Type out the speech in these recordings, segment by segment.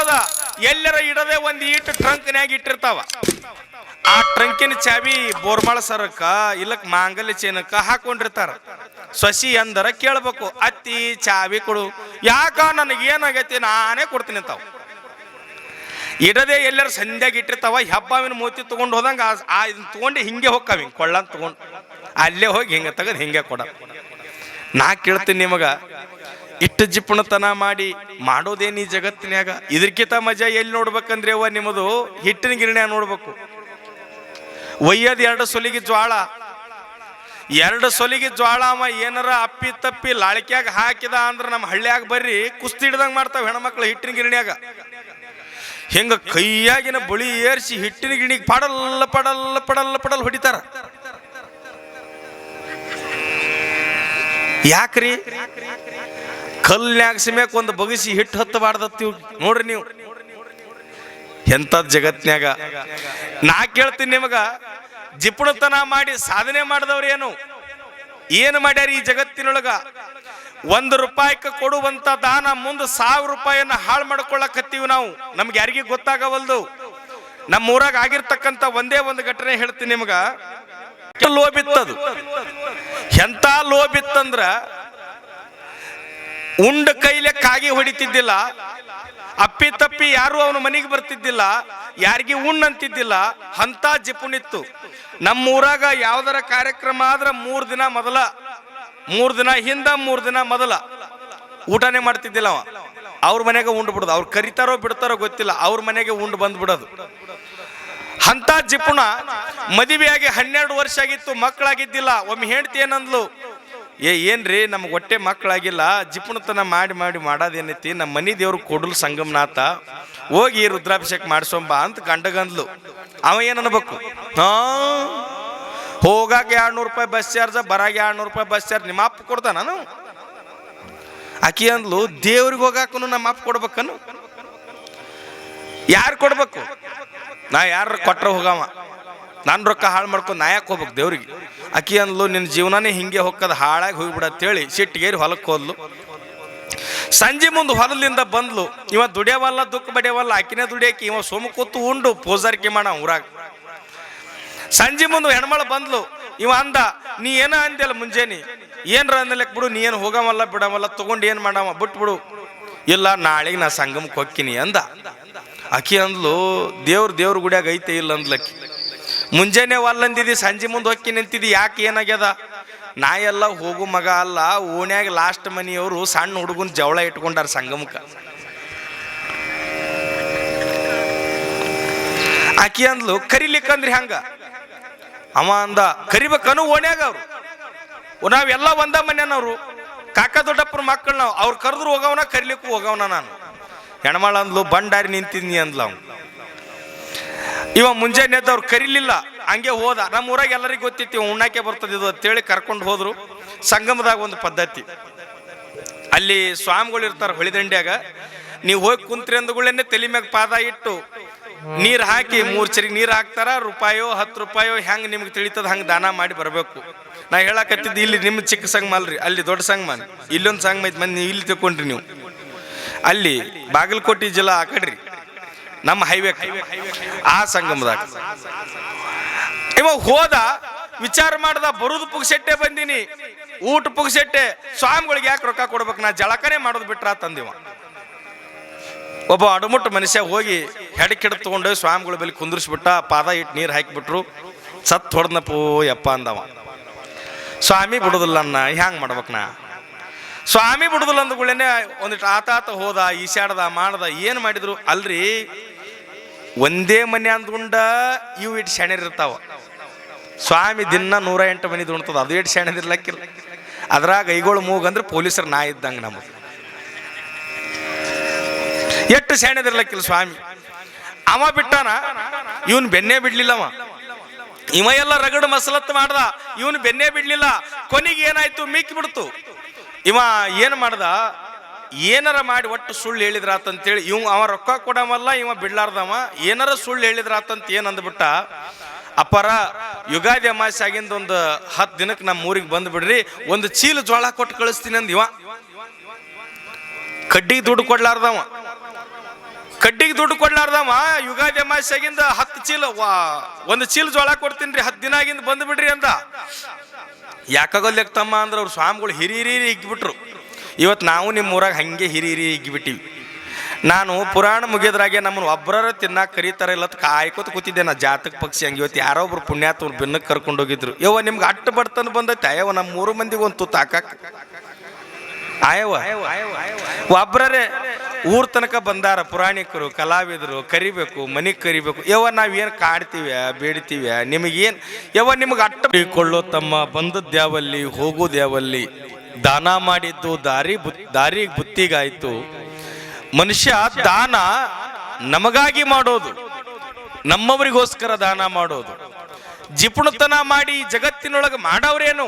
ಇರ್ತದ, ಎಲ್ಲರ ಇಡದೆ ಒಂದು ಈಟ್ ಟ್ರಂಕ್ನ್ಯಾಗ ಇಟ್ಟಿರ್ತಾವ. ಆ ಟ್ರಂಕಿನ ಚಾವಿ ಬೋರ್ಮಾಳ ಸರಕ, ಇಲ್ಲಕ್ ಮಾಂಗಲ್ಯ ಚೇನಕ್ಕ ಹಾಕೊಂಡಿರ್ತಾರ. ಸಸಿ ಅಂದರ ಕೇಳ್ಬೇಕು, ಅತ್ತಿ ಚಾವಿ ಕೊಡು. ಯಾಕ ನನಗೆ ಏನಾಗೈತಿ ನಾನೇ ಕೊಡ್ತೀನಿ ಅಂತಾವ. ಇಡದೆ ಎಲ್ಲರ ಸಂಧ್ಯಾಗ ಇಟ್ಟಿರ್ತಾವ, ಹೆಬ್ಬಾವಿನ ಮೂತಿ ತಗೊಂಡು ಹೋದಂಗ ಆ- ಇದನ್ನ ತಗೊಂಡು ಹಿಂಗೆ ಹೋಗ್ತಾವ ಹಿಂಗೆ ಕೊಳ್ಳ ತಗೊಂಡು. ಅಲ್ಲೇ ಹೋಗಿ ಹಿಂಗೆ ತೆಗೆದು ಹಿಂಗೆ ಕೊಡ. ನಾ ಕೇಳ್ತೀನಿ ನಿಮಗ ಇಟ್ಟು ಜಿಪ್ಪಣತನ ಮಾಡಿ ಮಾಡೋದೇನು ಈ ಜಗತ್ತಿನ್ಯಾಗ. ಇದಕ್ಕಿಂತ ಮಜಾ ಎಲ್ಲಿ ನೋಡ್ಬೇಕಂದ್ರೆ ಅವ್ವ ನಿಮ್ಮದು ಹಿಟ್ಟಿನ ಗಿರಣ್ಯ ನೋಡ್ಬೇಕು. ಒಯ್ಯದ್ ಎರಡು ಸೊಲಿಗೆ ಜ್ವಾಳ. ಎರಡು ಸೊಲಿಗೆ ಜ್ವಾಳ ಅವ ಏನಾರ ಅಪ್ಪಿ ತಪ್ಪಿ ಲಾಳಿಕ್ಯಾಗ ಹಾಕಿದ ಅಂದ್ರೆ ನಮ್ಮ ಹಳ್ಳಿಯಾಗ ಬರ್ರಿ ಕುಸ್ತಿ ಹಿಡ್ದಂಗೆ ಮಾಡ್ತಾವ ಹೆಣ್ಮಕ್ಳು ಹಿಟ್ಟಿನ ಗಿರಣ್ಯಾಗ. ಹೆಂಗ ಕೈಯಾಗಿನ ಬಳಿ ಏರ್ಸಿ ಹಿಟ್ಟಿನ ಗಿಣಿಗೆ ಪಡಲ್ಲ ಪಡಲ್ಲ ಪಡಲ್ಲ ಪಡಲ್ ಹೊಡಿತಾರ. ಯಾಕ್ರಿ? ಕಲ್ನ್ಯಾಗ ಸಿಮ್ಯಾಕ ಒಂದು ಬಗಸಿ ಹಿಟ್ಟು ಹತ್ತಬಾರ್ದತ್ತಿ ನೋಡ್ರಿ ನೀವು. ಎಂಥದ್ ಜಗತ್ನ್ಯಾಗ. ನಾ ಕೇಳ್ತೀನಿ ನಿಮಗ, ಜಿಪುಣತನ ಮಾಡಿ ಸಾಧನೆ ಮಾಡಿದವ್ರು ಏನು? ಏನು ಮಾಡ್ಯಾರ ಈ ಜಗತ್ತಿನೊಳಗ? ಒಂದು ರೂಪಾಯಿಕ ಕೊಡುವಂತ ದಾನ ಮುಂದೆ ಸಾವಿರ ರೂಪಾಯಿಯನ್ನ ಹಾಳು ಮಾಡ್ಕೊಳ್ಳಕತ್ತೀವಿ ನಾವು. ನಮ್ಗೆ ಯಾರಿಗೂ ಗೊತ್ತಾಗವಲ್ದು. ನಮ್ಮ ಊರಾಗ ಆಗಿರ್ತಕ್ಕಂಥ ಒಂದೇ ಒಂದು ಘಟನೆ ಹೇಳ್ತೀನಿ ನಿಮಗ. ಎಷ್ಟು ಲೋಭಿತ್ತದು ಎಂತ ಲೋಭಿತ್ತಂದ್ರ ಉಂಡ ಕೈಲೆ ಕಾಗಿ ಹೊಡಿತಿದ್ದಿಲ್ಲ. ಅಪ್ಪಿ ತಪ್ಪಿ ಯಾರು ಅವನ ಮನೆಗೆ ಬರ್ತಿದ್ದಿಲ್ಲ. ಯಾರಿಗೆ ಉಣ್ಣ ಅಂತಿದ್ದಿಲ್ಲ. ಅಂತ ಜಿಪುನಿತ್ತು ನಮ್ಮ ಊರಾಗ ಯಾವ್ದಾರ ಕಾರ್ಯಕ್ರಮ ಆದ್ರೆ ಮೂರು ದಿನ ಮೊದಲ. ಮೂರು ದಿನ ಹಿಂದ, ಮೂರು ದಿನ ಮೊದಲ. ಊಟನೇ ಮಾಡ್ತಿದ್ದಿಲ್ಲ ಅವ. ಅವ್ರ ಮನೆಗೆ ಉಂಡು ಬಿಡೋದು. ಅವ್ರು ಕರಿತಾರೋ ಬಿಡ್ತಾರೋ ಗೊತ್ತಿಲ್ಲ. ಅವ್ರ ಮನೆಗೆ ಉಂಡು ಬಂದ್ಬಿಡೋದು ಅಂತ ಜಿಪುಣ ಮದುವೆಯಾಗಿ ಹನ್ನೆರಡು ವರ್ಷ ಆಗಿತ್ತು. ಮಕ್ಕಳಾಗಿದ್ದಿಲ್ಲ. ಒಮ್ಮೆ ಹೆಂಡತಿ ಏನಂದ್ಲು? ಏ, ಏನ್ರಿ ನಮ್ಗೆ ಹೊಟ್ಟೆ ಮಕ್ಕಳಾಗಿಲ್ಲ, ಜಿಪುಣತನ ಮಾಡಿ ಮಾಡಿ ಮಾಡೋದೇನೈತಿ ನಮ್ಮ ಮನೆ ದೇವ್ರು ಕೊಡಲು ಸಂಗಮನಾಥ, ಹೋಗಿ ರುದ್ರಾಭಿಷೇಕ ಮಾಡಿಸೋಂಬ ಅಂತ ಗಂಡಗಂದ್ಲು ಅವ ಏನು ಅನ್ಬೇಕು? ಹಾ? ಹೋಗಾಕ ಎರಡ್ನೂರು ರೂಪಾಯಿ ಬಸ್ ಚಾರ್ಜ್ ಬರಾಗ ಎರಡ್ನೂರು ರೂಪಾಯಿ ಬಸ್ ಚಾರ್ಜ್ ನಿಮ್ಮ ಅಪ್ಪ ಕೊಡ್ತಾನ ನಾನು ಆಕಿ ಅಂದ್ಲು, ದೇವ್ರಿಗೆ ಹೋಗಾಕನು ನಮ್ಮ ಅಪ್ಪ ಕೊಡ್ಬೇಕನು? ಯಾರು ಕೊಡ್ಬೇಕು? ನಾ ಯಾರು ಕೊಟ್ರ ಹೋಗವ? ನನ್ನ ರೊಕ್ಕ ಹಾಳು ಮಾಡ್ಕೊಂಡು ನಾ ಯಾಕೆ ಹೋಗ್ಬೇಕು ದೇವ್ರಿಗೆ? ಅಕ್ಕಿ ಅಂದ್ಲು ನಿನ್ನ ಜೀವನನೇ ಹಿಂಗೆ ಹೊಕ್ಕದ ಹಾಳಾಗಿ ಹೋಗಿಬಿಡತ್ತೇಳಿ ಸಿಟ್ಟಿಗೇರಿ ಹೊಲಕ್ಕೆ ಹೋದ್ಲು. ಸಂಜೆ ಮುಂದೆ ಹೊಲದಿಂದ ಬಂದ್ಲು. ಇವ ದುಡಿಯವಲ್ಲ, ದುಃಖ ಬಡಿಯವಲ್ಲ ಆಕಿನೇ ದುಡಿಯಾಕಿ, ಇವ ಸೋಮ ಕೂತು ಉಂಡು ಪೂಜಾರಿಕೆ ಮಾಡ ಊರಾಗ. ಸಂಜೆ ಮುಂದೆ ಹೆಣ್ಮಳ ಬಂದ್ಲು. ಇವ ಅಂದ, ನೀ ಏನ ಅಂದ್ಯಲ್ಲ ಮುಂಜಾನೆ? ಏನ್ರ ಅಂದಲಕ್ಕೆ ಬಿಡು, ನೀ ಏನು ಹೋಗವಲ್ಲ, ಬಿಡವಲ್ಲ, ತಗೊಂಡು ಏನು ಮಾಡವ, ಬಿಟ್ಬಿಡು. ಇಲ್ಲ, ನಾಳೆಗೆ ನಾ ಸಂಗಮಕ್ಕೆ ಹೊಕ್ಕಿನಿ ಅಂದ. ಅಕ್ಕಿ ಅಂದ್ಲು, ದೇವ್ರ ದೇವ್ರ ಗುಡಿಯಾಗ ಐತೆ ಇಲ್ಲ ಅಂದ್ಲಕ್ಕಿ. ಮುಂಜಾನೆ ಒಲ್ಲಂದಿದ್ದಿ ಸಂಜೆ ಮುಂದೆ ಹೊಕ್ಕಿ ನಿಂತಿದ್ದಿ ಯಾಕೆ ಏನಾಗ್ಯದ? ನಾ ಎಲ್ಲ ಹೋಗು ಮಗ ಅಲ್ಲ, ಓಣ್ಯಾಗ ಲಾಸ್ಟ್ ಮನಿಯವರು ಸಣ್ಣ ಹುಡುಗನ ಜವಳ ಇಟ್ಕೊಂಡಾರ ಸಂಗಮಕ್ಕೆ ಆಕಿ ಅಂದ್ಲು, ಕರಿಲಿಕ್ಕಂದ್ರಿ ಹಂಗ? ಅವ ಅಂದ, ಕರಿಬೇಕನು ಓಣ್ಯಾಗ ಅವ್ರು. ನಾವೆಲ್ಲ ಒಂದ ಮನೆಯವ್ರು ಕಾಕ ದೊಡ್ಡಪ್ಪರ ಮಕ್ಕಳು ನಾವು. ಅವ್ರು ಕರೆದ್ರು ಹೋಗವನ, ಕರಿಲಿಕ್ಕೂ ಹೋಗವನ ನಾನು. ಹೆಣ್ಮಾಳ ಅಂದ್ಲು, ಬಂಡಾರಿ ನಿಂತಿದ್ನಿ ಅಂದ್ಲ ಅವ್ನು. ಇವ ಮುಂಜಾನೆ ಎದ್ದವ್ರು ಕರಿಲಿಲ್ಲ, ಹಂಗೆ ಹೋದ. ನಮ್ಮ ಊರಾಗ ಎಲ್ಲರಿಗೂ ಗೊತ್ತಿತ್ತು, ಇವ ಉಣ್ಣಾಕೆ ಬರ್ತದೆ ಇದು ಅಂತೇಳಿ ಕರ್ಕೊಂಡು ಹೋದ್ರು. ಸಂಗಮದಾಗ ಒಂದು ಪದ್ಧತಿ. ಅಲ್ಲಿ ಸ್ವಾಮಿಗಳು ಇರ್ತಾರೆ ಹೊಳಿದಂಡ್ಯಾಗ, ನೀವು ಹೋಗಿ ಕುಂತ್ರಿ ಅಂದಗಳನ್ನೇ ತಲೆ ಮ್ಯಾಗ ಪಾದ ಇಟ್ಟು ನೀರು ಹಾಕಿ, ಮೂರು ಚರಿಗೆ ನೀರು ಹಾಕ್ತಾರ, ರೂಪಾಯೋ, ಹತ್ತು ರೂಪಾಯೋ, ಹೆಂಗೆ ನಿಮ್ಗೆ ತಿಳಿತದ ಹಂಗೆ ದಾನ ಮಾಡಿ ಬರಬೇಕು. ನಾ ಹೇಳಕತ್ತಿದ್ದು, ಇಲ್ಲಿ ನಿಮ್ಮ ಚಿಕ್ಕ ಸಂಗಮ ಅಲ್ರಿ, ಅಲ್ಲಿ ದೊಡ್ಡ ಸಂಗಮ ಇಲ್ಲೊಂದು ಸಂಘ ಐತಿ ಮಂದಿ ಇಲ್ಲಿ ತಿಳ್ಕೊಂಡ್ರಿ ನೀವು. ಅಲ್ಲಿ ಬಾಗಲಕೋಟೆ ಜಿಲ್ಲಾ ಆ ಕಡ್ರಿ ನಮ್ಮ ಹೈವೇ ಆ ಸಂಗಮದಾಗ. ಇವ ಹೋದ, ವಿಚಾರ ಮಾಡ್ದ, ಬರುದು ಪುಗ್ಸೆಟ್ಟೆ ಬಂದಿನಿ. ಊಟ ಪುಗ್ಸೆಟ್ಟೆ. ಸ್ವಾಮಿಗಳಿಗೆ ಯಾಕೆ ರೊಕ್ಕ ಕೊಡ್ಬೇಕು? ನಾ ಜಳಕನೆ ಮಾಡೋದು ಬಿಟ್ರ ತಂದಿವ. ಒಬ್ಬ ಅಡಮುಟ್ಟ ಮನುಷ್ಯ ಹೋಗಿ ಹೆಡಕಿಡ ತಗೊಂಡು ಸ್ವಾಮಿಗಳ ಬಳಿ ಕುಂದ್ರಿಸ್ಬಿಟ್ಟ, ಪಾದ ಇಟ್ಟು ನೀರು ಹಾಕಿಬಿಟ್ರು. ಸತ್ ಹೊಡೆದ್ನಪ್ಪೋ ಯಪ್ಪ ಅಂದವ. ಸ್ವಾಮಿ ಬಿಡುದಿಲ್ಲ ಅನ್ನ ಹ್ಯಾಂಗ್ ಮಾಡ್ಬೇಕು ನಾ? ಸ್ವಾಮಿ ಬಿಡುದಿಲ್ಲ ಅಂದ್ಗಳೇನೆ ಒಂದಿಟ್ಟು ಆತಾತ ಹೋದ ಈಶಾಡ್ದ ಮಾಡ್ದ, ಏನು ಮಾಡಿದ್ರು? ಅಲ್ರಿ, ಒಂದೇ ಮನೆ ಅಂದ್ಕೊಂಡ ಇವು ಇಟ್ಟು ಇರ್ತಾವ. ಸ್ವಾಮಿ ದಿನ ನೂರ ಎಂಟು ಮನೆ ದುಣ್ತದ, ಅದು ಇಟ್ಟು ಶೆಣೆದಿರ್ಲಕ್ಕಿಲ್ಲ ಅದ್ರಾಗ ಐಗೋಳು ಮೂಗ್ ಅಂದ್ರೆ ಪೊಲೀಸರು ನಾ ಇದ್ದಂಗೆ ನಮಗೆ. ಎಷ್ಟು ಸೆಣೆದಿರ್ಲಕ್ಕಿಲ್ಲ ಸ್ವಾಮಿ. ಅವ ಬಿಟ್ಟಾನ, ಇವನ್ ಬೆನ್ನೆ ಬಿಡ್ಲಿಲ್ಲವ ಇವ ಎಲ್ಲ ರಗಡು ಮಸಲತ್ ಮಾಡ್ದ, ಇವನ್ ಬೆನ್ನೆ ಬಿಡ್ಲಿಲ್ಲ. ಕೊನೆಗೆ ಏನಾಯ್ತು? ಮಿಕ್ಕಿ ಬಿಡ್ತು. ಇವ ಏನು ಮಾಡ್ದ? ಏನಾರ ಮಾಡಿ ಒಟ್ಟು ಸುಳ್ಳು ಹೇಳಿದ್ರಾತಂತೇಳಿ ಇವ್ ಅವ ರೊಕ್ಕ ಕೊಡವಲ್ಲ, ಇವ ಬಿಡ್ಲಾರ್ದವ, ಏನಾರ ಸುಳ್ಳು ಹೇಳಿದ್ರಾತಂತ ಏನು ಅಂದ್ಬಿಟ್ಟ? ಅಪ್ಪರ, ಯುಗಾದಿ ಅಮಾಸೆ ಆಗಿಂದ ಒಂದು ಹತ್ತು ದಿನಕ್ಕೆ ನಮ್ಮ ಊರಿಗೆ ಬಂದ್ಬಿಡ್ರಿ, ಒಂದು ಚೀಲ ಜೋಳ ಕೊಟ್ಟು ಕಳಿಸ್ತೀನಿ ಅಂದ ಇವ. ಕಡ್ಡಿಗೆ ದುಡ್ಡು ಕೊಡ್ಲಾರ್ದವ. ಕಡ್ಡಿಗೆ ದುಡ್ಡು ಕೊಡ್ಲಾರ್ದವ, ಯುಗಾದಿ ಅಮಾಸ್ಯಾಗಿಂದ ಹತ್ತು ಚೀಲ ಒಂದು ಚೀಲ ಜೋಳ ಕೊಡ್ತೀನಿ ರೀ ಹತ್ತು ದಿನ ಆಗಿಂದ ಬಂದು ಬಿಡ್ರಿ ಅಂದ ಯಾಕಾಗಲ್ಯಕ್ ತಮ್ಮ ಅಂದ್ರೆ ಅವ್ರು ಸ್ವಾಮಿಗಳು ಹಿರಿಯರಿ ಇಗ್ಬಿಟ್ರು. ಇವತ್ತು ನಾವು ನಿಮ್ಮ ಊರಾಗ ಹಂಗೆ ಹಿರಿಯರಿ ಇಗ್ಬಿಟ್ಟಿವಿ. ನಾನು ಪುರಾಣ ಮುಗಿಯೋದ್ರಾಗೆ ನಮ್ಮನ್ನು ಒಬ್ಬರ ತಿನ್ನಕ್ಕೆ ಕರೀತಾರೆ ಇಲ್ಲ ಕಾಯ್ಕೋತ ಕೂತಿದ್ದೆ ನಾ ಜಾತಕ ಪಕ್ಷಿ ಹಂಗೆ. ಇವತ್ತು ಯಾರೋ ಒಬ್ರು ಪುಣ್ಯಾತ್ಮರು ಬೆನ್ನಕ್ಕೆ ಕರ್ಕೊಂಡು ಹೋಗಿದ್ರು. ಯವ್ವ, ನಿಮ್ಗೆ ಅಟ್ಟ ಬಡ್ತನ ಬಂದೈತೆ? ಅಯ್ಯವ ನಮ್ಮ ಮೂರು ಮಂದಿಗೆ ಒಂದು ತುತ್ತು ಹಾಕಕ್. ಆಯವ ಒಬ್ರರೇ ಊರ್ ತನಕ ಬಂದಾರ ಪುರಾಣಿಕರು, ಕಲಾವಿದರು, ಕರಿಬೇಕು, ಮನೆಗೆ ಕರಿಬೇಕು. ಯವ ನಾವೇನು ಕಾಡ್ತೀವ್ಯಾ ಬೇಡ್ತೀವ್ಯ? ನಿಮಗೇನು ಯವ ನಿಮಗೆ ಅಟ್ಟ ಕೊಳ್ಳೋ ತಮ್ಮ ಬಂದದ್ದು ಯಾವಲ್ಲಿ ಹೋಗೋದು ಯಾವಲ್ಲಿ ದಾನ ಮಾಡಿದ್ದು ದಾರಿ ಬು ದಾರಿ ಬುತ್ತಿಗಾಯ್ತು. ಮನುಷ್ಯ ದಾನ ನಮಗಾಗಿ ಮಾಡೋದು. ನಮ್ಮವರಿಗೋಸ್ಕರ ದಾನ ಮಾಡೋದು. ಜಿಪುಣತನ ಮಾಡಿ ಜಗತ್ತಿನೊಳಗೆ ಮಾಡವ್ರೇನು?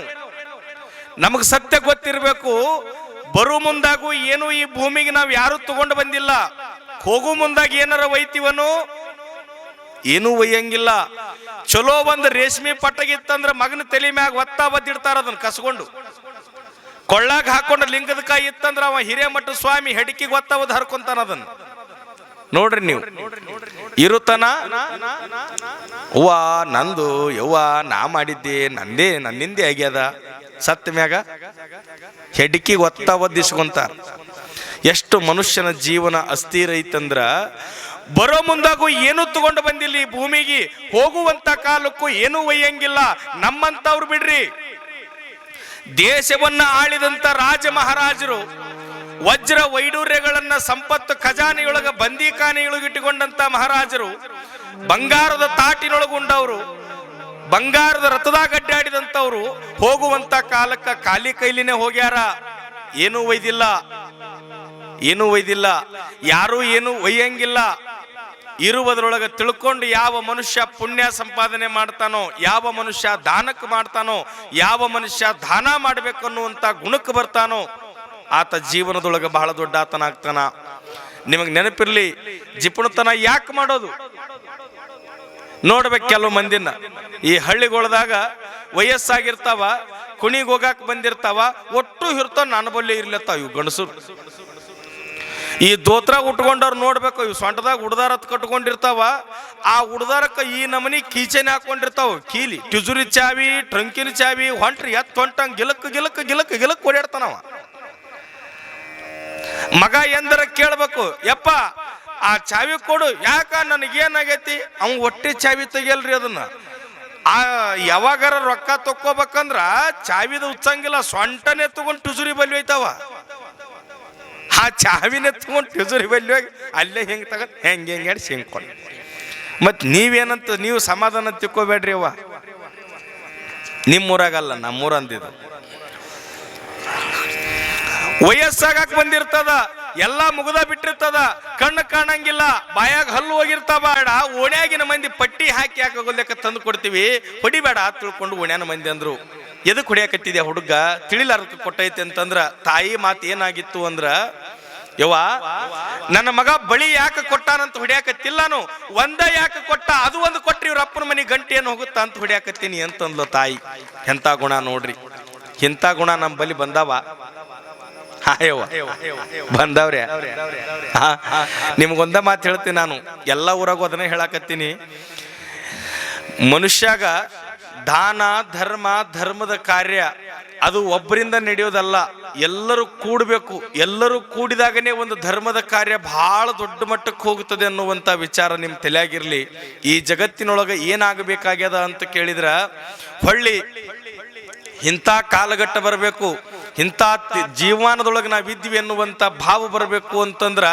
ನಮಗೆ ಸತ್ಯ ಗೊತ್ತಿರಬೇಕು. ಬರೋ ಮುಂದಾಗೂ ಏನು ಈ ಭೂಮಿಗೆ ನಾವು ಯಾರು ತಗೊಂಡು ಬಂದಿಲ್ಲ. ಹೋಗು ಮುಂದಾಗ ಏನಾರ ಒಯ್ತೀವನು? ಏನೂ ಒಯ್ಯಂಗಿಲ್ಲ. ಚಲೋ ಒಂದು ರೇಷ್ಮೆ ಪಟ್ಟಗಿತ್ತಂದ್ರ ಮಗನ ತಲೆ ಮ್ಯಾಗ ಒತ್ತಾ ಬದ್ದಿಡ್ತಾರ ಅದನ್ನ ಕಸ್ಕೊಂಡು. ಕೊಳ್ಳಾಗ ಹಾಕೊಂಡು ಲಿಂಗದ ಕಾಯಿ ಇತ್ತಂದ್ರ ಅವ ಹಿರೇಮಠ ಸ್ವಾಮಿ ಹೆಡಿಕಿಗೆ ಒತ್ತಾವದ್ ಹರ್ಕೊಂತಾನ ಅದನ್ನ. ನೋಡ್ರಿ ನೀವು. ಇರುತ್ತನ ಅವ್ವ ನಂದು ಯವ್ವ ನಾ ಮಾಡಿದ್ದೆ ನಂದೇ ನನ್ನಿಂದೆ ಆಗ್ಯದ. ಸತ್ತ ಮ್ಯಾಗ? ಹೆಡ್ಕಿ ಒತ್ತ ಒದ್ದಿಸ್ಕೊಂತಾರ ಎಷ್ಟು ಮನುಷ್ಯನ ಜೀವನ ಅಸ್ಥಿರ ಐತಂದ್ರ, ಬರೋ ಮುಂದಾಗೂ ಏನು ತಗೊಂಡು ಬಂದಿಲ್ಲ ಈ ಭೂಮಿಗೆ. ಹೋಗುವಂತ ಕಾಲಕ್ಕೂ ಏನೂ ಒಯ್ಯಂಗಿಲ್ಲ. ನಮ್ಮಂತವ್ರು ಬಿಡ್ರಿ. ದೇಶವನ್ನ ಆಳಿದಂತ ರಾಜ ಮಹಾರಾಜರು ವಜ್ರ ವೈಡೂರ್ಯಗಳನ್ನ ಸಂಪತ್ತು ಖಜಾನೆಯೊಳಗ ಬಂದೀಖಾನೆಯೊಳಗಿಟ್ಟುಕೊಂಡಂತ ಮಹಾರಾಜರು, ಬಂಗಾರದ ತಾಟಿನೊಳಗುಂಡವರು ಬಂಗಾರದ ರಥದಾಗ ಅಡ್ಡಾಡಿದಂಥವ್ರು ಹೋಗುವಂತ ಕಾಲಕ್ಕ ಖಾಲಿ ಕೈಲಿನೇ ಹೋಗ್ಯಾರ. ಏನೂ ಒಯ್ದಿಲ್ಲ. ಏನೂ ಒಯ್ದಿಲ್ಲ. ಯಾರೂ ಏನು ಒಯ್ಯಂಗಿಲ್ಲ. ಇರುವುದರೊಳಗೆ ತಿಳ್ಕೊಂಡು ಯಾವ ಮನುಷ್ಯ ಪುಣ್ಯ ಸಂಪಾದನೆ ಮಾಡ್ತಾನೋ, ಯಾವ ಮನುಷ್ಯ ದಾನಕ್ಕೆ ಮಾಡ್ತಾನೋ, ಯಾವ ಮನುಷ್ಯ ದಾನ ಮಾಡ್ಬೇಕು ಅನ್ನುವಂಥ ಗುಣಕ್ಕೆ ಬರ್ತಾನೋ, ಆತ ಜೀವನದೊಳಗೆ ಬಹಳ ದೊಡ್ಡ ಆತನಾಗ್ತಾನ. ನಿಮಗೆ ನೆನಪಿರ್ಲಿ, ಜಿಪುಣತನ ಯಾಕೆ ಮಾಡೋದು? ನೋಡ್ಬೇಕು ಕೆಲವು ಮಂದಿನ. ಈ ಹಳ್ಳಿಗೊಳದಾಗ ವಯಸ್ಸಾಗಿರ್ತಾವ, ಕುಣಿಗೆ ಹೋಗಾಕ್ ಬಂದಿರ್ತಾವ, ಒಟ್ಟು ಹಿರ್ತಾವ ನನ್ನ ಬಲ್ಲಿ ಇರ್ಲತ್ತಾವ ಇವು ಗಂಡಸರು. ಈ ದೋತ್ರ ಉಟ್ಕೊಂಡವ್ರು ನೋಡ್ಬೇಕು, ಇವು ಸೊಂಟದಾಗ ಉಡ್ದಾರತ್ ಕಟ್ಕೊಂಡಿರ್ತಾವ, ಆ ಉಡ್ದಾರಕ್ಕ ಈ ನಮನಿ ಕೀಚೆನೆ ಹಾಕೊಂಡಿರ್ತಾವ. ಕೀಲಿ ಟಿಜುರಿ ಚಾವಿ, ಟ್ರಂಕಿನ ಚಾವಿ, ಹೊಂಟ್ರಿ ಎತ್ ಹೊಂಟಂಗ್ ಗಿಲಕ್ ಗಿಲಕ್ ಗಿಲಕ್ ಗಿಲಕ್ ಓಡಾಡ್ತಾನವ. ಮಗ ಎಂದರ ಕೇಳ್ಬೇಕು, ಯಪ್ಪ ಆ ಚಾವಿ ಕೊಡು. ಯಾಕ ನನಗೇನಾಗೈತಿ? ಅವ್ನು ಒಟ್ಟೆ ಚಾವಿ ತೆಗಿಯಲ್ರಿ ಅದನ್ನ. ಆ, ಯಾವಾಗಾರ ರೊಕ್ಕ ತಕ್ಕೋಬೇಕಂದ್ರ ಚಾವಿದ ಉಚ್ಚಂಗಿಲ್ಲ, ಸೊಂಟನೆ ತಗೊಂಡು ಟುಜುರಿ ಬಲ್ಲಿ ಹೋಯ್ತಾವ. ಆ ಚಾವಿನ ತಗೊಂಡು ಟುಜುರಿ ಬಲ್ಲಿ ಹೋಗಿ ಅಲ್ಲೇ ಹೆಂಗೆ ತಗೊಂಡು ಹೆಂಗೆ ಹೆಂಗೆ ಹೇಳಿ ಸಿಂಕೊಂಡು ಮತ್ತು ನೀವೇನಂತ, ನೀವು ಸಮಾಧಾನ ತಿಕ್ಕೋಬೇಡ್ರಿ ಅವ್ವ. ನಿಮ್ಮೂರಾಗಲ್ಲ ನಮ್ಮೂರ ಅಂದಿದ್ದು ವಯಸ್ಸಾಗಕ್ ಬಂದಿರ್ತದ. ಎಲ್ಲಾ ಮುಗದ ಬಿಟ್ಟಿರ್ತದ. ಕಣ್ಣು ಕಾಣಂಗಿಲ್ಲ. ಬಾಯಾಗ ಹಲ್ಲು ಹೋಗಿರ್ತಾವ ಬೇಡ. ಓಣ್ಯಾಗಿನ ಮಂದಿ ಪಟ್ಟಿ ಹಾಕಿ ಹಾಕೋಗೊಲ್ಲಕ ತಂದು ಕೊಡ್ತೀವಿ. ಹೊಡಿಬೇಡ ತಿಳ್ಕೊಂಡು ಓಣ್ಯಾನ ಮಂದಿ ಅಂದ್ರು. ಎದಕ್ಕೆ ಹೊಡಿಯಾಕತ್ತಿದ್ಯಾ ಹುಡುಗ? ತಿಳಿಲಾರ್ದ ಕೊಟ್ಟೈತೆ ಅಂತಂದ್ರ, ತಾಯಿ ಮಾತು ಏನಾಗಿತ್ತು ಅಂದ್ರ, ಯವ್ವ, ನನ್ನ ಮಗ ಬಳಿ ಯಾಕೆ ಕೊಟ್ಟಾನಂತ ಹೊಡಿಯಾಕತ್ತಿಲ್ಲಾನು? ಒಂದ ಯಾಕೆ ಕೊಟ್ಟ? ಅದು ಒಂದು ಕೊಟ್ರಿ ಇವ್ರ ಅಪ್ಪನ ಮನೆ ಗಂಟೆ ಏನು ಹೋಗುತ್ತಾ ಅಂತ ಹೊಡಿಯಾಕತ್ತೀನಿ ಅಂತಂದ್ಲು ತಾಯಿ. ಎಂತ ಗುಣ ನೋಡ್ರಿ. ಇಂಥ ಗುಣ ನಮ್ಮ ಬಲಿ ಬಂದಾವ? ಹಾಯವ್ವ. ಬಂದವ್ರೆ. ನಿಮ್ಗೊಂದ ಮಾತು ಹೇಳ್ತೀನಿ ನಾನು. ಎಲ್ಲ ಊರಾಗೂ ಅದನ್ನೇ ಹೇಳಕತ್ತೀನಿ. ಮನುಷ್ಯಾಗ ದಾನ, ಧರ್ಮ, ಧರ್ಮದ ಕಾರ್ಯ ಅದು ಒಬ್ಬರಿಂದ ನಡೆಯೋದಲ್ಲ. ಎಲ್ಲರೂ ಕೂಡಬೇಕು. ಎಲ್ಲರೂ ಕೂಡಿದಾಗನೇ ಒಂದು ಧರ್ಮದ ಕಾರ್ಯ ಬಹಳ ದೊಡ್ಡ ಮಟ್ಟಕ್ಕೆ ಹೋಗುತ್ತದೆ ಅನ್ನುವಂಥ ವಿಚಾರ ನಿಮ್ಮ ತಲೆಯಾಗಿರಲಿ. ಈ ಜಗತ್ತಿನೊಳಗೆ ಏನಾಗಬೇಕಾಗ್ಯದ ಅಂತ ಕೇಳಿದ್ರ, ಹೊಳ್ಳಿ ಇಂಥ ಕಾಲಘಟ್ಟ ಬರಬೇಕು. ಇಂಥ ಜೀವಾನದೊಳಗೆ ನಾವು ಇದ್ವಿ ಎನ್ನುವಂಥ ಭಾವ ಬರಬೇಕು ಅಂತಂದ್ರೆ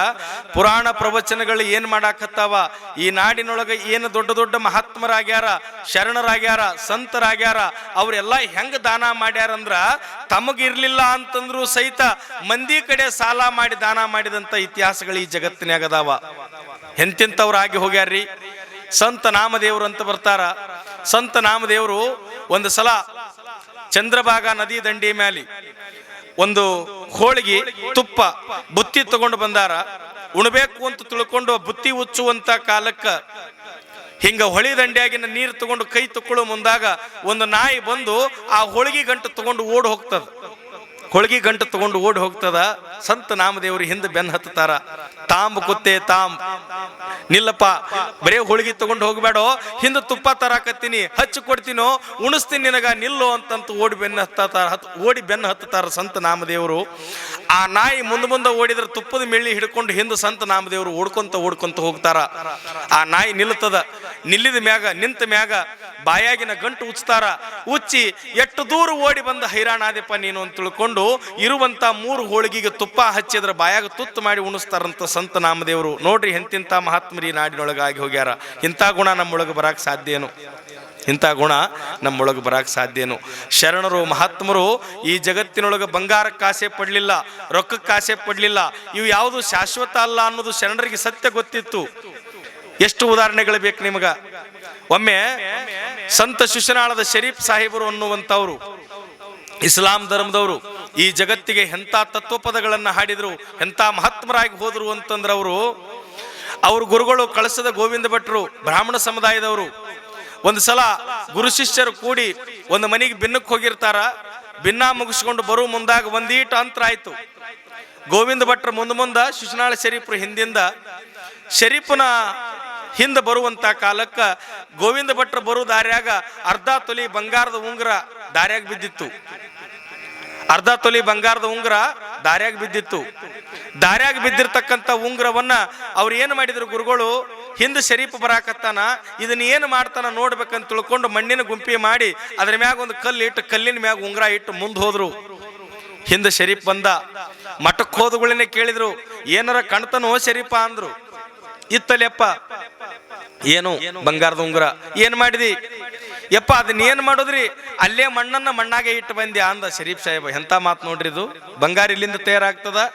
ಪುರಾಣ ಪ್ರವಚನಗಳು ಏನು ಮಾಡಾಕತ್ತಾವ? ಈ ನಾಡಿನೊಳಗೆ ಏನು ದೊಡ್ಡ ದೊಡ್ಡ ಮಹಾತ್ಮರಾಗ್ಯಾರ, ಶರಣರಾಗ್ಯಾರ, ಸಂತರಾಗ್ಯಾರ, ಅವರೆಲ್ಲ ಹೆಂಗೆ ದಾನ ಮಾಡ್ಯಾರಂದ್ರ ತಮಗಿರ್ಲಿಲ್ಲ ಅಂತಂದ್ರು ಸಹಿತ ಮಂದಿ ಕಡೆ ಸಾಲ ಮಾಡಿ ದಾನ ಮಾಡಿದಂತ ಇತಿಹಾಸಗಳು ಈ ಜಗತ್ತಿನಾಗ ಅದಾವ. ಎಂತೆಂಥವ್ರಾಗಿ ಹೋಗ್ಯಾರ್ರಿ? ಸಂತ ನಾಮದೇವರು ಅಂತ ಬರ್ತಾರ. ಸಂತ ನಾಮದೇವರು ಒಂದು ಸಲ ಚಂದ್ರಭಾಗ ನದಿ ದಂಡಿ ಮ್ಯಾಲಿ ಒಂದು ಹೋಳಿಗೆ, ತುಪ್ಪ, ಬುತ್ತಿ ತಗೊಂಡು ಬಂದಾರ. ಉಣಬೇಕು ಅಂತ ತಿಳ್ಕೊಂಡು ಬುತ್ತಿ ಉಚ್ಚುವಂತ ಕಾಲಕ್ಕ ಹಿಂಗ ಹೊಳಿ ದಂಡಿಯಾಗಿನ ನೀರು ತಗೊಂಡು ಕೈ ತುಕ್ಕಳು ಮುಂದಾಗ ಒಂದು ನಾಯಿ ಬಂದು ಆ ಹೋಳಿಗೆ ಗಂಟು ತಗೊಂಡು ಓಡ್ ಹೋಗ್ತದ. ಹೋಳಿಗೆ ಗಂಟು ತಗೊಂಡು ಓಡಿ ಹೋಗ್ತದ. ಸಂತ ನಾಮದೇವರು ಹಿಂದೆ ಬೆನ್ ಹತ್ತಾರ ತಾಂಬ ಕುತ್ತೆ ತಾಂಬ್ ನಿಲ್ಲಪ್ಪ, ಬರೇ ಹೋಳಿಗೆ ತಗೊಂಡು ಹೋಗ್ಬೇಡೋ. ಹಿಂದೆ ತುಪ್ಪ ತರಾಕತ್ತೀನಿ, ಹಚ್ಚಿ ಕೊಡ್ತೀನೋ. ಉಣಿಸ್ತೀನಿ ನಿನಗ, ನಿಲ್ಲು ಅಂತಂತ ಓಡಿ ಬೆನ್ನ ಹತ್ತಾರ ಹತ್, ಓಡಿ ಬೆನ್ನ ಹತ್ತಾರ ಸಂತ ನಾಮದೇವರು. ಆ ನಾಯಿ ಮುಂದೆ ಮುಂದೆ ಓಡಿದ್ರೆ ತುಪ್ಪದ ಮೆಳ್ಳಿ ಹಿಡ್ಕೊಂಡು ಹಿಂದೆ ಸಂತ ನಾಮದೇವರು ಓಡ್ಕೊಂತ ಓಡ್ಕೊಂತ ಹೋಗ್ತಾರ. ಆ ನಾಯಿ ನಿಲ್ತದ ನಿಲ್ಲಿದ ಮ್ಯಾಗ, ನಿಂತ ಮ್ಯಾಗ ಬಾಯಾಗಿನ ಗಂಟು ಉಚ್ತಾರ. ಉಚ್ಚಿ ಎಷ್ಟು ದೂರ ಓಡಿ ಬಂದ ಹೈರಾಣಾದೆಪ್ಪ ನೀನು ಅಂತ ತಿಳ್ಕೊಂಡು ಇರುವಂತ ಮೂರು ಹೋಳಿಗೆಗೆ ತುಪ್ಪ ಹಚ್ಚಿದ್ರ ಬಾಯಾಗ ತುತ್ತು ಮಾಡಿ ಉಣಿಸ್ತಾರಂತ ಸಂತ ನಾಮದೇವರು. ನೋಡ್ರಿ ಎಂತಿಂತ ಮಹಾತ್ಮರಿ ನಾಡಿನೊಳಗಾಗಿ ಹೋಗ್ಯಾರ. ಇಂಥ ಗುಣ ನಮ್ಮೊಳಗೆ ಬರಕ್ಕೆ ಸಾಧ್ಯ ಏನು? ಇಂಥ ಗುಣ ನಮ್ಮೊಳಗೆ ಬರಾಕ್ ಸಾಧ್ಯನು ಶರಣರು, ಮಹಾತ್ಮರು, ಈ ಜಗತ್ತಿನೊಳಗೆ ಬಂಗಾರಕ್ಕೆ ಆಸೆ ಪಡಲಿಲ್ಲ ರೊಕ್ಕಕ್ಕೆ ಆಸೆ ಪಡಲಿಲ್ಲ, ಇವು ಯಾವುದು ಶಾಶ್ವತ ಅಲ್ಲ ಅನ್ನೋದು ಶರಣರಿಗೆ ಸತ್ಯ ಗೊತ್ತಿತ್ತು. ಎಷ್ಟು ಉದಾಹರಣೆಗಳು ಬೇಕು ನಿಮಗ? ಒಮ್ಮೆ ಸಂತ ಶಿಶುನಾಳದ ಶರೀಫ್ ಸಾಹೇಬರು ಅನ್ನುವಂಥವ್ರು, ಇಸ್ಲಾಂ ಧರ್ಮದವರು ಈ ಜಗತ್ತಿಗೆ ಎಂಥ ತತ್ವಪದಗಳನ್ನು ಹಾಡಿದರು, ಎಂಥ ಮಹಾತ್ಮರಾಗಿ ಹೋದರು ಅಂತಂದ್ರೆ ಅವರು, ಅವ್ರ ಗುರುಗಳು ಕಳಸದ ಗೋವಿಂದ ಭಟ್ರು, ಬ್ರಾಹ್ಮಣ ಸಮುದಾಯದವರು. ಒಂದು ಸಲ ಗುರು ಶಿಷ್ಯರು ಕೂಡಿ ಒಂದು ಮನೆಗೆ ಬಿನ್ನಕ್ಕೆ ಹೋಗಿರ್ತಾರ ಭಿನ್ನ ಮುಗಿಸ್ಕೊಂಡು ಬರೋ ಮುಂದಾಗ ಒಂದೀಟ ಅಂತರ ಆಯ್ತು. ಗೋವಿಂದ ಭಟ್ರ ಮುಂದೆ ಮುಂದ ಶಿಶುನಾಳ ಶರೀಫ್ರು ಹಿಂದಿಂದ, ಶರೀಫನ ಹಿಂದೆ ಬರುವಂತ ಕಾಲಕ್ಕ ಗೋವಿಂದ ಭಟ್ರ ಬರೋ ದಾರ್ಯಾಗ ಅರ್ಧ ತೊಲಿ ಬಂಗಾರದ ಉಂಗುರ ದಾರ್ಯಾಗ ಬಿದ್ದಿತ್ತು. ಅರ್ಧ ತೊಲಿ ಬಂಗಾರದ ಉಂಗುರ ದಾರ್ಯಾಗ ಬಿದ್ದಿತ್ತು. ದಾರ್ಯಾಗ ಬಿದ್ದಿರ್ತಕ್ಕಂಥ ಉಂಗ್ರವನ್ನ ಅವ್ರು ಏನು ಮಾಡಿದ್ರು ಗುರುಗಳು? ಹಿಂದೆ ಶರೀಫ್ ಬರಾಕತ್ತಾನ ಇದನ್ನ ಏನು ಮಾಡ್ತಾನ ನೋಡ್ಬೇಕಂತ ತಿಳ್ಕೊಂಡು ಮಣ್ಣಿನ ಗುಂಪಿ ಮಾಡಿ ಅದ್ರ ಮ್ಯಾಗ ಒಂದು ಕಲ್ಲು ಇಟ್ಟು ಕಲ್ಲಿನ ಮ್ಯಾಗ ಉಂಗುರ ಇಟ್ಟು ಮುಂದೆ ಹೋದ್ರು. ಹಿಂದೆ ಶರೀಫ್ ಬಂದ. ಮಠಕ್ಕೆ ಹೋದಗಳನ್ನೇ ಕೇಳಿದ್ರು, ಏನಾರ ಕಣ್ತನೋ ಶರೀಫ? ಅಂದ್ರು. ಇತ್ತಲೆಪ್ಪ, ಏನು ಬಂಗಾರದ ಉಂಗುರ? ಏನ್ ಮಾಡಿದಿ? ಯಪ್ಪ, ಅದನ್ನ ಏನ್ ಮಾಡೋದ್ರಿ? ಅಲ್ಲೇ ಮಣ್ಣನ್ನ ಮಣ್ಣಾಗೆ ಇಟ್ಟು ಬಂದ್ಯಾ ಅಂದ ಶರೀಫ್ ಸಾಹೇಬ್. ಎಂತ ಮಾತು ನೋಡ್ರಿ ಇದು? ಬಂಗಾರ ಇಲ್ಲಿಂದ ತಯಾರಾಗ್ತದ?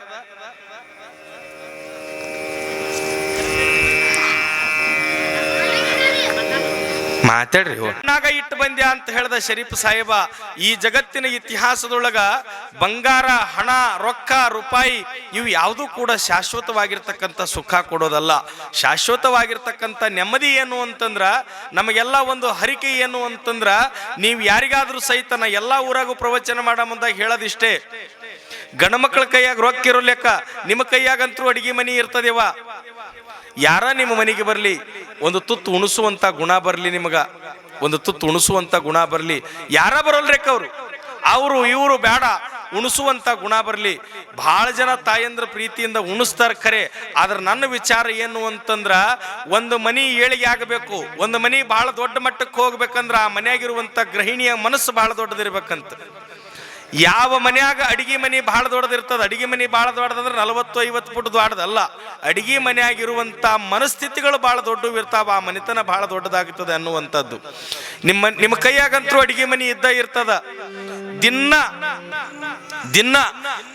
ಮಾತಾಡ್ರಿ ನಾಗ ಇಟ್ಟು ಬಂದ್ಯಾ ಅಂತ ಹೇಳ್ದ ಶರೀಫ್ ಸಾಹೇಬ, ಈ ಜಗತ್ತಿನ ಇತಿಹಾಸದೊಳಗ ಬಂಗಾರ, ಹಣ, ರೊಕ್ಕ, ರೂಪಾಯಿ, ಇವು ಯಾವುದೂ ಕೂಡ ಶಾಶ್ವತವಾಗಿರ್ತಕ್ಕಂಥ ಸುಖ ಕೊಡೋದಲ್ಲ. ಶಾಶ್ವತವಾಗಿರ್ತಕ್ಕಂಥ ನೆಮ್ಮದಿ ಏನು ಅಂತಂದ್ರ, ನಮಗೆಲ್ಲ ಒಂದು ಹರಿಕೆ ಏನು ಅಂತಂದ್ರ, ನೀವು ಯಾರಿಗಾದ್ರೂ ಸಹಿತ ಎಲ್ಲ ಊರಾಗೂ ಪ್ರವಚನ ಮಾಡ ಮುಂದಾಗ ಹೇಳೋದಿಷ್ಟೇ. ಮಕ್ಕಳ ಕೈಯಾಗ ರೊಕ್ಕ ಇರೋ ಲೆಕ್ಕ, ನಿಮ್ಮ ಕೈಯಾಗಂತರೂ ಅಡಿಗೆ ಮನಿ ಇರ್ತದೇವ ಯಾರ ನಿಮ್ಮ ಮನೆಗೆ ಬರಲಿ? ಒಂದು ತುತ್ತು ಉಣಿಸುವಂತ ಗುಣ ಬರಲಿ ನಿಮಗ. ಒಂದು ತುತ್ತು ಉಣಿಸುವಂತ ಗುಣ ಬರಲಿ. ಯಾರ ಬರೋಲ್ರೇಕ ಅವರು? ಅವರು, ಇವರು ಬೇಡ. ಉಣಿಸುವಂತ ಗುಣ ಬರಲಿ. ಬಹಳ ಜನ ತಾಯಂದ್ರ ಪ್ರೀತಿಯಿಂದ ಉಣಿಸ್ತಾರೆ ಖರೆ. ಆದ್ರೆ ನನ್ನ ವಿಚಾರ ಏನು ಅಂತಂದ್ರೆ, ಒಂದು ಮನಿ ಏಳಿಗೆ ಆಗಬೇಕು, ಒಂದು ಮನಿ ಬಹಳ ದೊಡ್ಡ ಮಟ್ಟಕ್ಕೆ ಹೋಗ್ಬೇಕಂದ್ರೆ ಆ ಮನೆಯಾಗಿರುವಂತ ಗೃಹಿಣಿಯ ಮನಸ್ಸು ಬಹಳ ದೊಡ್ಡದಿರ್ಬೇಕಂತ. ಯಾವ ಮನ್ಯಾಗ ಅಡಿಗೆ ಮನೆ ಬಹಳ ದೊಡ್ಡದಿರ್ತದ ಅಡಿಗೆ ಮನೆ ಬಹಳ ದೊಡ್ಡದಂದ್ರೆ ನಲವತ್ತು, ಐವತ್ತು ಫುಟ್ ದೊಡ್ಡದಲ್ಲ ಅಡಿಗೆ ಮನೆಯಾಗಿರುವಂತ ಮನಸ್ಥಿತಿಗಳು ಬಹಳ ದೊಡ್ಡವು ಇರ್ತಾವ, ಆ ಮನೆತನ ಬಹಳ ದೊಡ್ಡದಾಗುತ್ತದೆ ಅನ್ನುವಂಥದ್ದು. ನಿಮ್ಮ ನಿಮ್ಮ ಕೈಯಾಗಂತರೂ ಅಡಿಗೆ ಮನೆ ಇದ್ದ ಇರ್ತದ. ದಿನ ದಿನ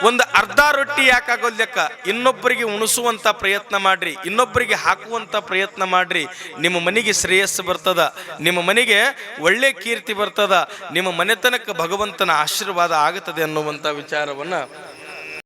ಒಂದು ಅರ್ಧ ರೊಟ್ಟಿ ಯಾಕಾಗೋಲ್ಯಕ್ಕ ಇನ್ನೊಬ್ಬರಿಗೆ ಉಣಿಸುವಂತ ಪ್ರಯತ್ನ ಮಾಡ್ರಿ, ಇನ್ನೊಬ್ಬರಿಗೆ ಹಾಕುವಂತ ಪ್ರಯತ್ನ ಮಾಡ್ರಿ. ನಿಮ್ಮ ಮನೆಗೆ ಶ್ರೇಯಸ್ಸು ಬರ್ತದ, ನಿಮ್ಮ ಮನೆಗೆ ಒಳ್ಳೆ ಕೀರ್ತಿ ಬರ್ತದ, ನಿಮ್ಮ ಮನೆತನಕ್ಕೆ ಭಗವಂತನ ಆಶೀರ್ವಾದ ಆಗುತ್ತದೆ ಅನ್ನುವಂಥ ವಿಚಾರವನ್ನ